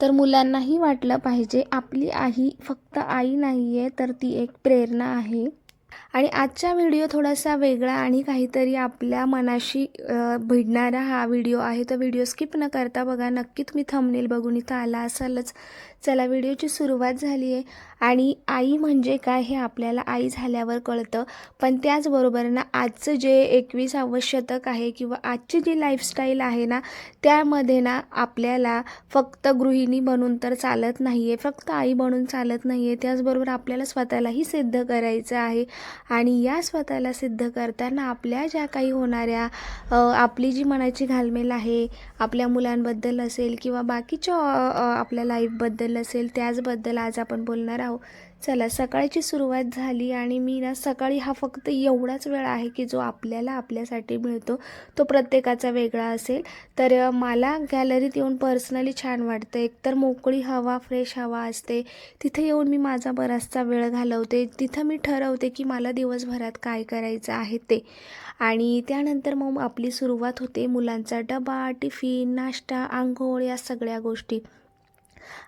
तर मुलांनाही वाटलं पाहिजे आपली आई फक्त आई नाही आहे तर ती एक प्रेरणा आहे. आणि आजचा व्हिडिओ थोडासा वेगळा आणि काहीतरी आपल्या मनाशी भिडणारा हा व्हिडिओ आहे. तर व्हिडिओ स्किप न करता बघा. नक्की तुम्ही थंबनेल बघून इथं आला असालच. चला व्हिडिओची सुरुवात झाली आहे आणि आई म्हणजे काय हे आपल्याला आई झाल्यावर कळतं. पण त्याचबरोबर ना आजचं जे एकविसावं शतक आहे किंवा आजची जी लाईफस्टाईल आहे ना त्यामध्ये ना आपल्याला फक्त गृहिणी बनून तर चालत नाही आहे फक्त आई बनून चालत नाही आहे त्याचबरोबर आपल्याला स्वतःलाही सिद्ध करायचं आहे. आणि या स्वतःला सिद्ध करताना आपल्या ज्या काही होणाऱ्या आपली जी मनाची घालमेल आहे आपल्या मुलांबद्दल असेल किंवा बाकीच्या आपल्या लाईफबद्दल असेल त्याचबद्दल आज आपण बोलणार आहोत. चला सकाळची सुरुवात झाली आणि मी ना सकाळी हा फक्त एवढाच वेळ आहे की जो आपल्याला आपल्यासाठी मिळतो तो प्रत्येकाचा वेगळा असेल. तर मला गॅलरीत येऊन पर्सनली छान वाटतं. एकतर मोकळी हवा फ्रेश हवा असते. तिथे येऊन मी माझा बराचसा वेळ घालवते. तिथं मी ठरवते की मला दिवसभरात काय करायचं आहे ते. आणि त्यानंतर मग आपली सुरुवात होते मुलांचा डबा टिफिन नाश्ता आंघोळ या सगळ्या गोष्टी.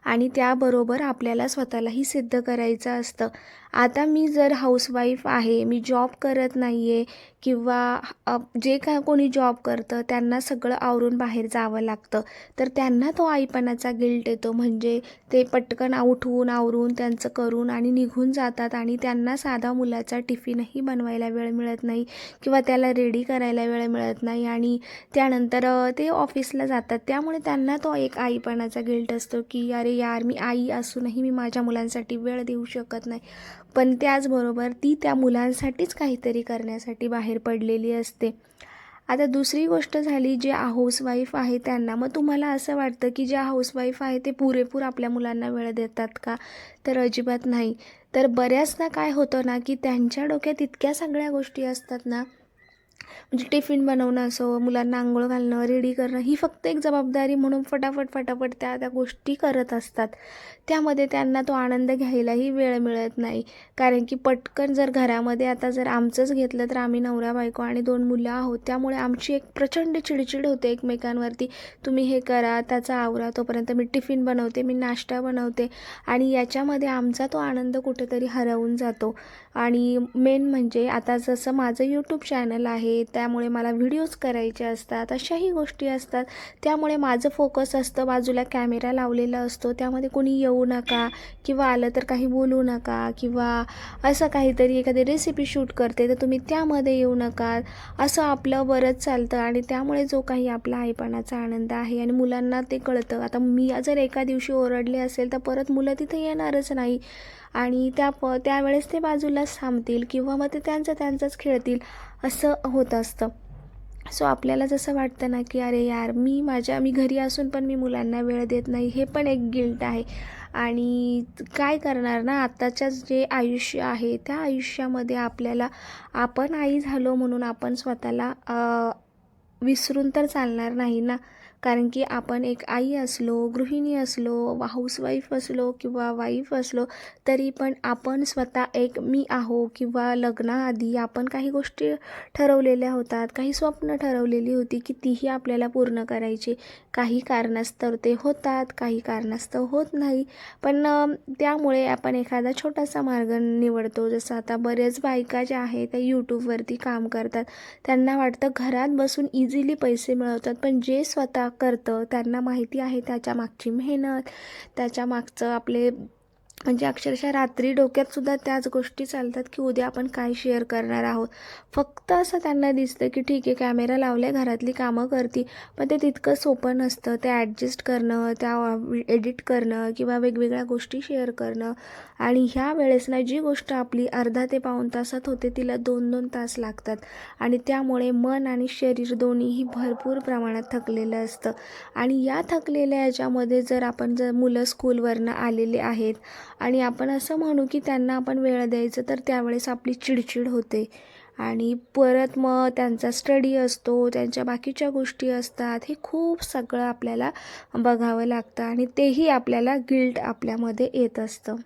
आणि त्याबरोबर आपल्याला स्वतःलाही सिद्ध करायचं असतं. आता मी जर हाऊसवाईफ आहे मी जॉब करत नाही आहे किंवा जे काय कोणी जॉब करतं त्यांना सगळं आवरून बाहेर जावं लागतं. तर त्यांना तो आईपणाचा गिल्ट येतो. म्हणजे ते पटकन उठवून आवरून त्यांचं करून आणि निघून जातात आणि त्यांना साधा मुलाचा टिफिनही बनवायला वेळ मिळत नाही किंवा त्याला रेडी करायला वेळ मिळत नाही आणि त्यानंतर ते ऑफिसला जातात. त्यामुळे त्यांना तो एक आईपणाचा गिल्ट असतो की अरे यार मी आई असूनही मी माझ्या मुलांसाठी वेळ देऊ शकत नाही. पण त्याचबरोबर ती त्या मुलांसाठीच काहीतरी करण्यासाठी बाहेर पडलेली असते. आता दुसरी गोष्ट झाली जे हाऊसवाईफ आहे त्यांना मग तुम्हाला असं वाटतं की ज्या हाऊसवाईफ आहे ते पुरेपूर आपल्या मुलांना वेळ देतात का? तर अजिबात नाही. तर बऱ्याचदा काय होतं ना की त्यांच्या डोक्यात इतक्या सगळ्या गोष्टी असतात ना म्हणजे टिफिन बनवणं असो मुलांना आंघोळ घालणं रेडी करणं ही फक्त एक जबाबदारी म्हणून फटाफट फटाफट त्या त्या गोष्टी करत असतात. त्यामध्ये त्यांना तो आनंद घ्यायलाही वेळ मिळत नाही. कारण की पटकन जर घरामध्ये आता जर आमचंच घेतलं तर आम्ही नवरा बायको आणि दोन मुलं आहोत. त्यामुळे आमची एक प्रचंड चिडचिड होते एकमेकांवरती. तुम्ही हे करा त्याचा आवरा तोपर्यंत मी टिफिन बनवते मी नाश्ता बनवते. आणि याच्यामध्ये आमचा तो आनंद कुठेतरी हरवून जातो. आणि मेन म्हणजे आता जसं माझं यूट्यूब चॅनल आहे त्यामुळे मला व्हिडिओज करायचे असतात अशाही गोष्टी असतात. त्यामुळे माझं फोकस असतं बाजूला कॅमेरा लावलेला असतो. त्यामध्ये कोणी येऊ नका किंवा आलं तर काही बोलू नका किंवा असं काहीतरी एखादी रेसिपी शूट करते तर तुम्ही त्यामध्ये येऊ नका. असं आपलं बरंच चालतं आणि त्यामुळे जो काही आपला आईपणाचा आनंद आहे आणि मुलांना ते कळतं. आता मी जर एका दिवशी ओरडले असेल तर परत मुलं तिथे येणारच नाही. आणि त्या प त्यावेळेस ते बाजूलाच थांबतील किंवा मग ते त्यांचं त्यांचंच खेळतील असं होत असतं. सो आपल्याला जसं वाटतं ना की अरे यार मी माझ्या मी घरी असून पण मी मुलांना वेळ देत नाही हे पण एक गिल्ट आहे. आणि काय करणार ना आत्ताच्या जे आयुष्य आहे त्या आयुष्यामध्ये आपल्याला आपण आई झालो म्हणून आपण स्वतःला विसरून तर चालणार नाही ना. कारण की आपण एक आई असलो गृहिणी असलो हाऊसवाईफ असलो किंवा वाईफ असलो तरी पण आपण स्वतः एक मी आहो किंवा लग्नाआधी आपण काही गोष्टी ठरवलेल्या होतात काही स्वप्न ठरवलेली होती की तीही आपल्याला पूर्ण करायची. काही कारणास्तव ते होतात काही कारणास्तव होत नाही. पण त्यामुळे आपण एखादा छोटासा मार्ग निवडतो. जसं आता बऱ्याच बायका ज्या आहेत त्या यूट्यूबवरती काम करतात. त्यांना वाटतं घरात बसून इझिली पैसे मिळवतात. पण जे स्वतः करतं त्यांना माहिती आहे त्याच्या मागची मेहनत त्याच्या मागचं आपले म्हणजे अक्षरशः रात्री डोक्यात सुद्धा त्याच गोष्टी चालतात की उद्या आपण काय शेअर करणार आहोत. फक्त असं त्यांना दिसतं की ठीक आहे कॅमेरा लावल्या घरातली कामं करती पण ते तितकं सोपं नसतं. ते ॲडजस्ट करणं त्या एडिट करणं किंवा वेगवेगळ्या गोष्टी शेअर करणं. आणि ह्या वेळेस ना जी गोष्ट आपली अर्धा ते पाऊण तासात होते तिला दोन दोन तास लागतात. आणि त्यामुळे मन आणि शरीर दोन्हीही भरपूर प्रमाणात थकलेलं असतं. आणि या थकलेल्या याच्यामध्ये जर आपण जर मुलं स्कूलवरनं आलेले आहेत आणि आपण असं म्हणू की त्यांना आपण वेळ द्यायचं तर त्यावेळेस आपली चिडचिड होते. आणि परत मग त्यांचा स्टडी असतो त्यांच्या बाकीच्या गोष्टी असतात हे खूप सगळं आपल्याला बघावं लागतं आणि तेही आपल्याला गिल्ट आपल्यामध्ये येत असतं.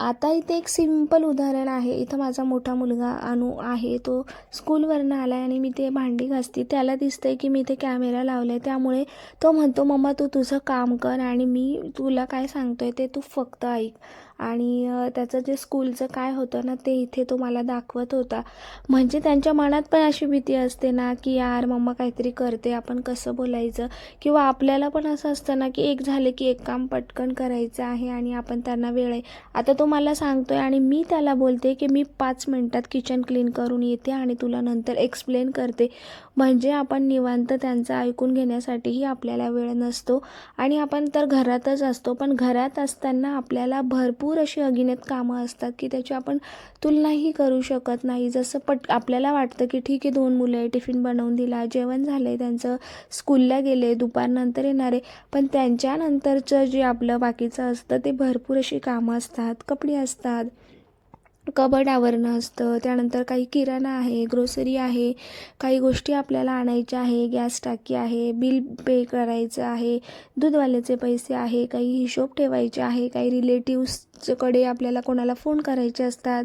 आता इथे एक सिंपल उदाहरण आहे. इथं माझा मोठा मुलगा अनु आहे. तो स्कूलवरनं आला आहे आणि मी ते भांडी घासते. त्याला दिसतंय की मी इथे कॅमेरा लावला आहे त्यामुळे तो म्हणतो मम्मा तू तुझं काम कर आणि मी तुला काय सांगतोय ते तू फक्त ऐक. आणि त्याचं जे स्कूलचं काय होतं ना ते इथे तो मला दाखवत होता. म्हणजे त्यांच्या मनात पण अशी भीती असते ना की यार मम्मा काहीतरी करते आपण कसं बोलायचं? किंवा आपल्याला पण असं असतं ना की एक झाले की एक काम पटकन करायचं आहे आणि आपण त्यांना वेळ आहे. आता तो मला सांगतो आहे आणि मी त्याला बोलते की मी पाच मिनटात किचन क्लीन करून येते आणि तुला नंतर एक्सप्लेन करते. म्हणजे आपण निवांत त्यांचं ऐकून घेण्यासाठीही आपल्याला वेळ नसतो. आणि आपण तर घरातच असतो पण घरात असताना आपल्याला भरपूर भरपूर अशी अगिनत कामं असतात की त्याची आपण तुलनाही करू शकत नाही. जसं पट आपल्याला वाटतं की ठीक आहे दोन मुलं आहे टिफिन बनवून दिला जेवण झालं आहे त्यांचं स्कूलला गेले दुपारनंतर येणार आहे. पण त्यांच्यानंतरचं जे आपलं बाकीचं असतं ते भरपूर अशी कामं असतात कपडे असतात. कबड आवरणं असतं. त्यानंतर काही किराणा आहे ग्रोसरी आहे काही गोष्टी आपल्याला आणायच्या आहे गॅस टाकी आहे बिल पे करायचं आहे दूधवाल्याचे पैसे आहे काही हिशोब ठेवायचे आहे काही रिलेटिव्सकडे आपल्याला कोणाला फोन करायचे असतात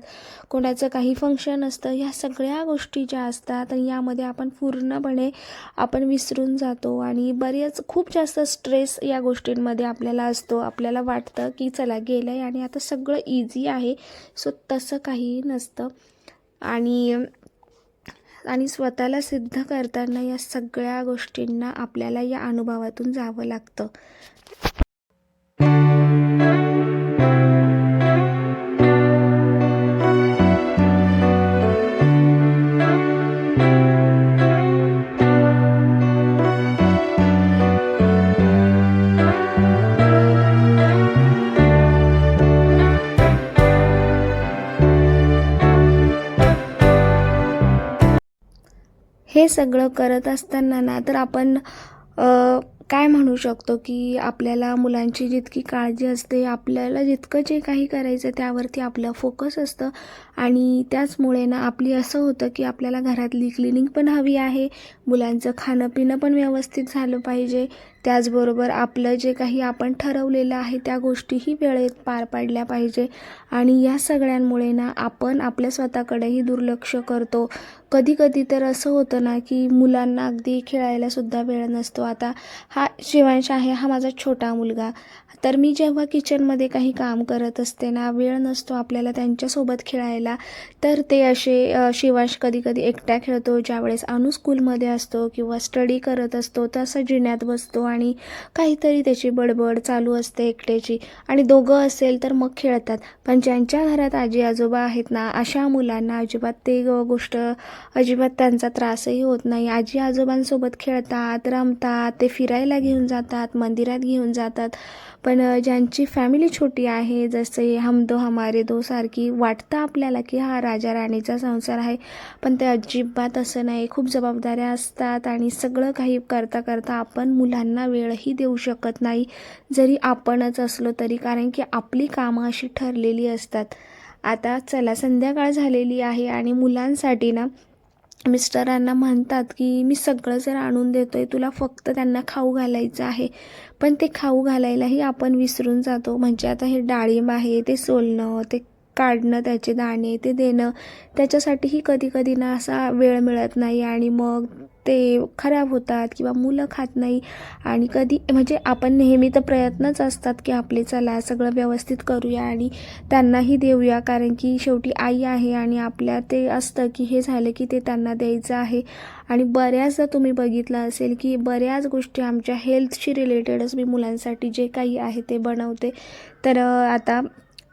कोणाचं काही फंक्शन असतं ह्या सगळ्या गोष्टी ज्या असतात आणि यामध्ये आपण पूर्णपणे आपण विसरून जातो आणि बरेच खूप जास्त स्ट्रेस या गोष्टींमध्ये आपल्याला असतो. आपल्याला वाटतं की चला गेलं आहे आणि आता सगळं इझी आहे. सो तसं काहीही नसतं. आणि आणि स्वतःला सिद्ध करताना या सगळ्या गोष्टींना आपल्याला या अनुभवातून जावं लागतं. सगळं करत असताना ना तर आपण काय म्हणू शकतो की आपल्याला मुलांची जितकी काळजी असते आपल्याला जितकं जे काही करायचं त्यावरती आपलं फोकस असतं. आणि त्याचमुळे ना आपली असं होतं की आपल्याला घरातली क्लिनिंग पण हवी आहे मुलांचं खाणं पिणं पण व्यवस्थित झालं पाहिजे त्याचबरोबर आपलं जे काही आपण ठरवलेलं आहे त्या गोष्टीही वेळेत पार पाडल्या पाहिजे. आणि या सगळ्यांमुळे ना आपण आपल्या स्वतःकडेही दुर्लक्ष करतो. कधी कधी तर असं होतं ना की मुलांना अगदी खेळायलासुद्धा वेळ नसतो. आता हा शिवांश आहे हा माझा छोटा मुलगा. तर मी जेव्हा किचनमध्ये काही काम करत असते ना वेळ नसतो आपल्याला त्यांच्यासोबत खेळायला. तर ते असे शिवांश कधी कधी एकट्या खेळतो ज्यावेळेस अनु स्कूलमध्ये असतो किंवा स्टडी करत असतो तसं जिण्यात जिन्यात बसतो आणि काहीतरी त्याची बडबड चालू असते एकट्याची. आणि दोघं असेल तर मग खेळतात. पण ज्यांच्या घरात आजी आजोबा आहेत ना अशा मुलांना अजिबात ते गोष्ट अजिबात त्यांचा त्रासही होत नाही. आजी आजोबांसोबत खेळतात रमतात ते फिरायला घेऊन जातात मंदिरात घेऊन जातात. पण ज्यांची फॅमिली छोटी आहे जसे हम दो हमारे दो सारखी वाटतं आपल्याला की हा राजा राणीचा संसार आहे. पण ते अजिबात असं नाही. खूप जबाबदाऱ्या असतात आणि सगळं काही करता करता आपण मुलांना वेळही देऊ शकत नाही. जरी आपणच असलो तरी कारण की आपली कामं अशी ठरलेली असतात. आता चला संध्याकाळ झालेली आहे आणि मुलांसाठी ना मिस्टरांना म्हणतात की मी सगळं जर आणून देतो आहे तुला फक्त त्यांना खाऊ घालायचं आहे. पण ते खाऊ घालायलाही आपण विसरून जातो. म्हणजे आता हे डाळिंब आहे ते सोलणं ते काढणं त्याचे दाणे ते देणं त्याच्यासाठीही कधी कधी ना असा वेळ मिळत नाही आणि मग ते खराब होतात किंवा मुलं खात नाही. आणि कधी म्हणजे आपण नेहमी तर प्रयत्नच असतात की आपले चला सगळं व्यवस्थित करूया आणि त्यांनाही देऊया. कारण की शेवटी आई आहे आणि आपल्या ते असतं की हे झालं की ते त्यांना द्यायचं आहे. आणि बऱ्याचदा तुम्ही बघितलं असेल की बऱ्याच गोष्टी आमच्या हेल्थशी रिलेटेडच मी मुलांसाठी जे काही आहे ते बनवते. तर आता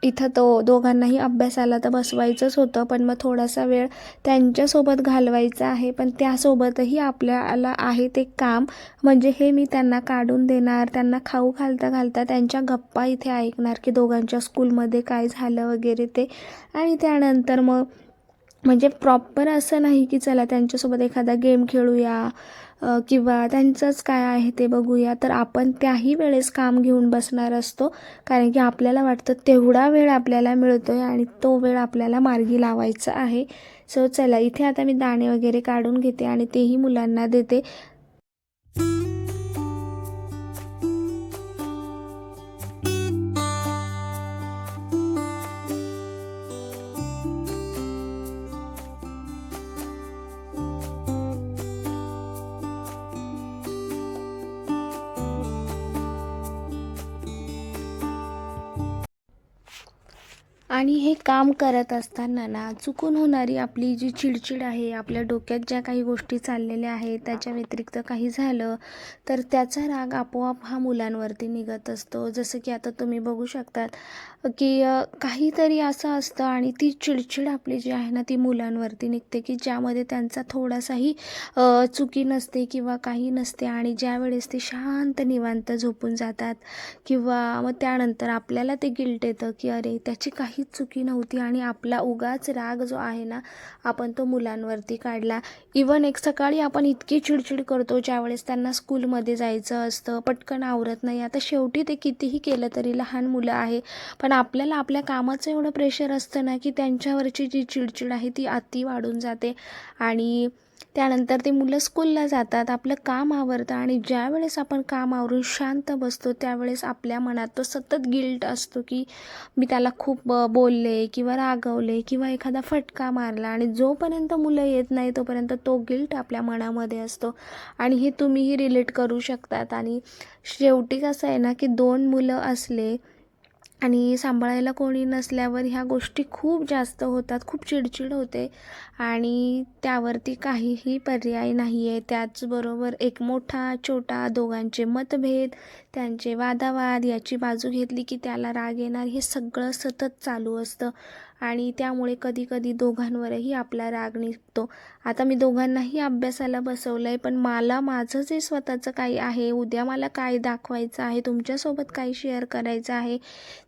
इथं तो दोघांनाही अभ्यासाला तर बसवायचंच होतं पण मग थोडासा वेळ त्यांच्यासोबत घालवायचा आहे. पण त्यासोबतही आपल्याला आहे ते काम. म्हणजे हे मी त्यांना काढून देणार त्यांना खाऊ घालता घालता त्यांच्या गप्पा इथे ऐकणार की दोघांच्या स्कूलमध्ये काय झालं वगैरे ते. आणि त्यानंतर मग म्हणजे प्रॉपर असं नाही की चला त्यांच्यासोबत एखादा गेम खेळूया किंवा त्यांचंच काय आहे ते बघूया. तर आपण त्याही वेळेस काम घेऊन बसणार असतो. कारण की आपल्याला वाटतं तेवढा वेळ आपल्याला मिळतो आहे आणि तो वेळ आपल्याला मार्गी लावायचा आहे. सो चला इथे आता मी दाणे वगैरे काढून घेते आणि तेही मुलांना देते. आणि हे काम करत असताना ना चुकून होणारी आपली जी चिडचिड आहे आपल्या डोक्यात ज्या काही गोष्टी चाललेल्या आहेत त्याच्या व्यतिरिक्त काही झालं तर त्याचा राग आपोआप हा मुलांवरती निघत असतो. जसं की आता तुम्ही बघू शकतात की काहीतरी असं असतं आणि ती चिडचिड आपली जी आहे ना ती मुलांवरती निघते की ज्यामध्ये त्यांचा थोडासाही चुकी नसते किंवा काही नसते आणि ज्या वेळेस ते शांत निवांत झोपून जातात किंवा मग त्यानंतर आपल्याला ते गिल्ट येतं की अरे त्याची काही चुकी नव्हती आणि आपला उगाच राग जो आहे ना आपण तो मुलांवरती काढला. इवन एक सकाळी आपण इतकी चिडचिड करतो ज्यावेळेस त्यांना स्कूलमध्ये जायचं असतं पटकन आवरत नाही. आता शेवटी ते कितीही केलं तरी लहान मुलं आहे. पण आपल्याला आपल्या कामाचं एवढं प्रेशर असतं ना की त्यांच्यावरची जी चिडचिड आहे ती अति वाढून जाते. आणि त्यानंतर ते मुलं स्कूलला जातात आपलं काम आवरतं आणि ज्या वेळेस आपण काम आवरून शांत बसतो त्यावेळेस आपल्या मनात तो सतत गिल्ट असतो की मी त्याला खूप बोलले किंवा रागवले किंवा एखादा फटका मारला आणि जोपर्यंत मुलं येत नाही तोपर्यंत तो गिल्ट आपल्या मनामध्ये असतो. आणि हे तुम्हीही रिलेट करू शकतात. आणि शेवटी कसं आहे ना की दोन मुलं असले आणि सांभाळायला कोणी नसल्यावर ह्या गोष्टी खूप जास्त होतात खूप चिडचिड होते आणि त्यावरती काहीही पर्याय नाही आहे त्याचबरोबर एक मोठा छोटा दोघांचे मतभेद त्यांचे वादावाद याची बाजू घेतली की त्याला राग येणार हे सगळं सतत चालू असतं. आणि त्यामुळे कधीकधी दोघांवरही आपला राग निघतो. आता मी दोघांनाही अभ्यासाला बसवलं आहे पण मला माझं जे स्वतःचं काही आहे. उद्या मला काय दाखवायचं आहे तुमच्यासोबत काही शेअर करायचं आहे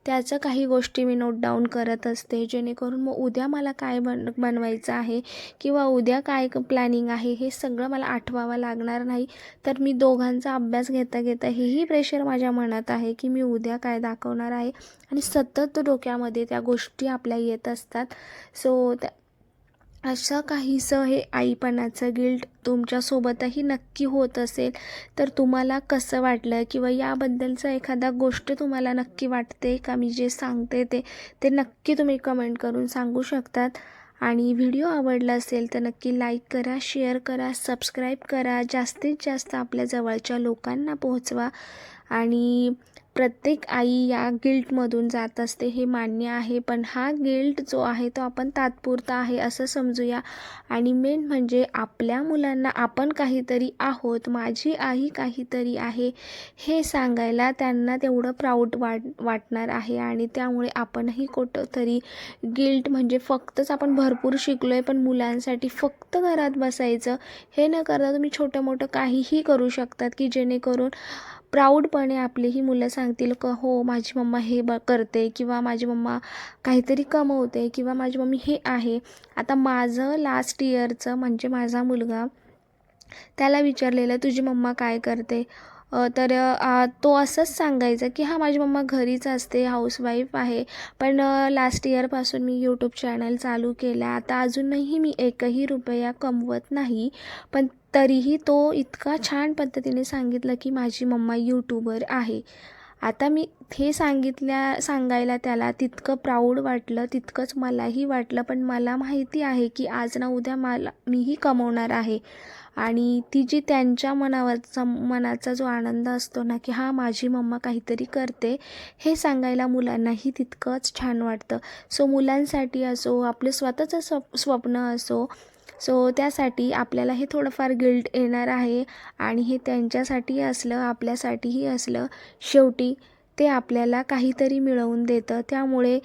त्याचं काही गोष्टी मी नोट डाऊन करत असते. जेणेकरून मग उद्या मला काय बन बनवायचं आहे किंवा उद्या काय प्लॅनिंग आहे हे सगळं मला आठवावं लागणार नाही. तर मी दोघांचा अभ्यास घेता घेता हेही प्रेशर माझ्या मनात आहे की मी उद्या काय दाखवणार आहे. आणि सतत डोक्यामध्ये त्या गोष्टी आपल्या येत असतात. सो त्या असं काहीसं हे आईपणाचं गिल्ट तुमच्यासोबतही नक्की होत असेल तर तुम्हाला कसं वाटलं? किंवा याबद्दलचं एखादा गोष्ट तुम्हाला नक्की वाटते का? मी जे सांगते ते ते नक्की तुम्ही कमेंट करून सांगू शकतात. आणि व्हिडिओ आवडला असेल तर नक्की लाईक करा शेअर करा सबस्क्राईब करा. जास्तीत जास्त आपल्या जवळच्या लोकांना पोहोचवा. आणि प्रत्येक आई या गिल्टमधून जात असते हे मान्य आहे. पण हा गिल्ट जो आहे तो आपण तात्पुरता आहे असं समजूया. आणि मेन म्हणजे आपल्या मुलांना आपण काहीतरी आहोत माझी आई काहीतरी आहे हे सांगायला त्यांना तेवढं प्राऊड वाट वाटणार आहे. आणि त्यामुळे आपणही कुठंतरी गिल्ट म्हणजे फक्तच आपण भरपूर शिकलो आहे पण मुलांसाठी फक्त घरात बसायचं हे न करता तुम्ही छोटं मोठं काहीही करू शकतात की जेणेकरून प्राऊडपणे आपली ही मुलं सांगतील का हो माझी मम्मा हे ब करते किंवा माझी मम्मा काहीतरी कमवते किंवा माझी मम्मी हे आहे. आता माझं लास्ट इयरचं म्हणजे माझा मुलगा त्याला विचारलेलं तुझी मम्मा काय करते? तर तो असंच सांगायचा की हा माझी मम्मा घरीच असते हाऊसवाईफ आहे. पण लास्ट इयरपासून मी यूट्यूब चॅनल चालू केला. आता अजूनही मी एकही रुपया कमवत नाही. पण तरीही तो इतका छान पद्धतीने सांगितलं की माझी मम्मा यूट्यूबर आहे. आता मी हे सांगितल्या सांगायला त्याला तितकं प्राऊड वाटलं तितकंच मलाही वाटलं. पण मला माहिती आहे की आज ना उद्या मला मीही कमवणार आहे. आणि ती जी त्यांच्या मनावरचा मनाचा जो आनंद असतो ना की हा माझी मम्मा काहीतरी करते हे सांगायला मुलांनाही तितकंच छान वाटतं. सो मुलांसाठी असो आपलं स्वतःचं स्व स्वप्न असो सो त्यासाठी आपल्याला हे थोडंफार गिल्ट येणार आहे आणि हे त्यांच्यासाठी असलं आपल्यासाठीही असलं शेवटी ते आपल्याला काहीतरी मिळवून देतं. त्यामुळे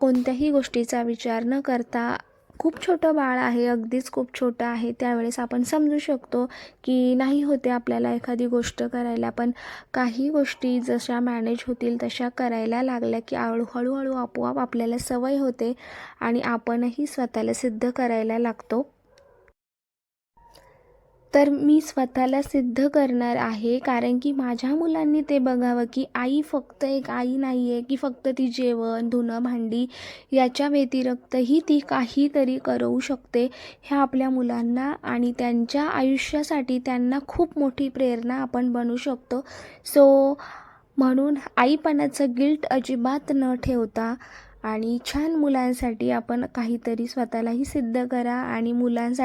कोणत्याही गोष्टीचा विचार न करता खूप छोटं बाळ आहे अगदीच खूप छोटं आहे. त्यावेळेस आपण समजू शकतो की नाही होते आपल्याला एखादी गोष्ट करायला पण काही गोष्टी जशा मॅनेज होतील तशा करायला लागल्या की हळू हळूहळू आपोआप आपल्याला सवय होते आणि आपणही स्वतःला सिद्ध करायला लागतो. तर मी स्वतःला सिद्ध करणार आहे कारण की माझ्या मुलांनी ते बघावं की आई फक्त एक आई नाही आहे की फक्त ती जेवण धुणं भांडी याच्या व्यतिरिक्तही ती काहीतरी करू शकते. ह्या आपल्या मुलांना आणि त्यांच्या आयुष्यासाठी त्यांना खूप मोठी प्रेरणा आपण बनू शकतो. सो म्हणून आईपणाचं गिल्ट अजिबात न ठेवता आणि छान मुलांसाठी आपण काहीतरी स्वतःलाही सिद्ध करा आणि मुलांसाठी